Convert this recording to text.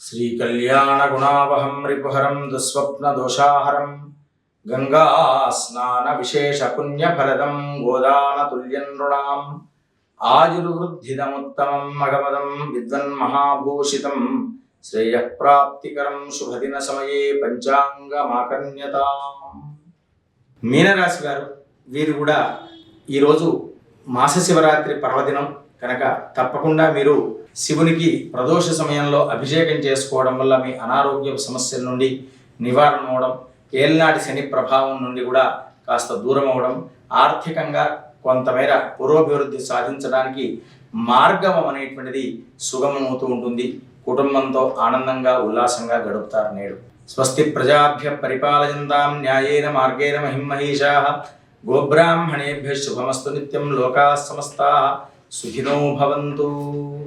శ్రీకళ్యాణగుణావహం రిపుహరం దుస్వప్నదోషాహరం గంగా స్నాన విశేష పుణ్యఫలదం గోదానతుల్యం నృణాం ఆయుర్వృద్ధిదముత్తమం మగమదం విద్వన్మహాభూషితం శ్రేయప్రాప్తికరం శుభదిన సమయే పంచాంగమాకర్ణ్యతాం. మీనరాశి గారు వీరు కూడా ఈరోజు మాస శివరాత్రి పర్వదినం. కనుక తప్పకుండా మీరు శివునికి ప్రదోష సమయంలో అభిషేకం చేసుకోవడం వల్ల మీ అనారోగ్య సమస్యల నుండి నివారణ అవడం ఏలినాటి శని ప్రభావం నుండి కూడా కాస్త దూరం అవడం ఆర్థికంగా కొంతమేర పురోభివృద్ధి సాధించడానికి మార్గం అనేటువంటిది సుగమమవుతూ ఉంటుంది. కుటుంబంతో ఆనందంగా ఉల్లాసంగా గడుపుతారు నేడు. స్వస్తి ప్రజాభ్య పరిపాలయంతాం న్యాయేన మార్గేణ మహిమహీషా. గోబ్రాహ్మణేభ్య శుభమస్తు నిత్యం లోకా సమస్తా. సుఖినో భవంతు.